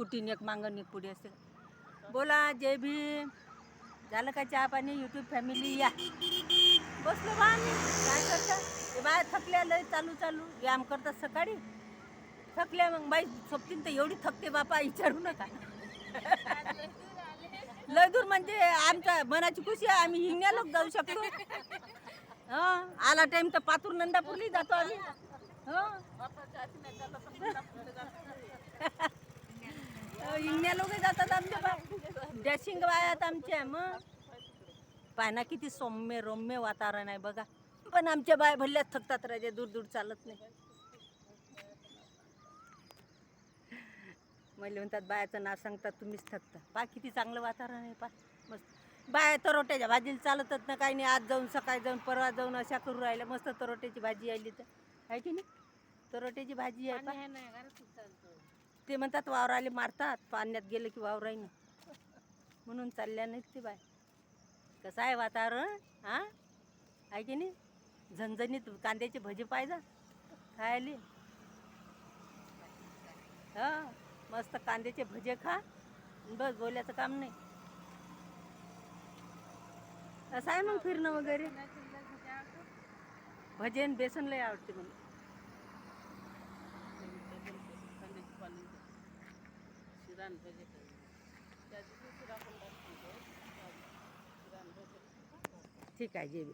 कुटीन एक मागं एक पुढे असते बोला जय भीम. झालं का चहा पाणी? यूट्यूब फॅमिली या. बसलो बा आम्ही. काय करता? ते बाय थकल्या लय चालू चालू. व्यायाम करतात सकाळी. थकल्या मग बाई सोबतीन तर एवढी थकते बापा विचारू नका. लय दूर म्हणजे आमच्या मनाची खुशी आहे. आम्ही हिंगण्या जाऊ शकतो. हा? आला टाईम तर पातूर नंदापूरली जातो आम्ही. हं? शिंगण्या लोक जातात आमच्या बाय ड्रेसिंग आमच्या मग? पाना किती सौम्य रम्य वातावरण आहे बघा. पण आमच्या बाय भल्ल्यात थकतात राजा दूर दूर चालत नाही. मला म्हणतात बायाचं नाव सांगतात तुम्हीच थकता. पा किती चांगलं वातावरण आहे पा मस्त. बाया तरोट्याच्या भाजीला चालतच ना काही नाही. आज जाऊन सकाळी जाऊन परवा जाऊन अशा करू राहिल्या. मस्त तरोट्याची भाजी आली तर. आहे की नाही? तरोट्याची भाजी आहे पा ते म्हणतात वावराले मारतात. पाण्यात गेलं की वावराई ना. म्हणून चालल्या नाहीत ते बाय कसं आहे वातावरण हां? आहे की नाही? झणझणीत कांद्याचे भजे पाहिजे खायले. हां? मस्त कांद्याचे भजे खा. बस बोलायचं काम नाही. असं आहे मग फिरणं वगैरे? भजे आणि बेसन लय आवडते मला. ठीक आहे जे बी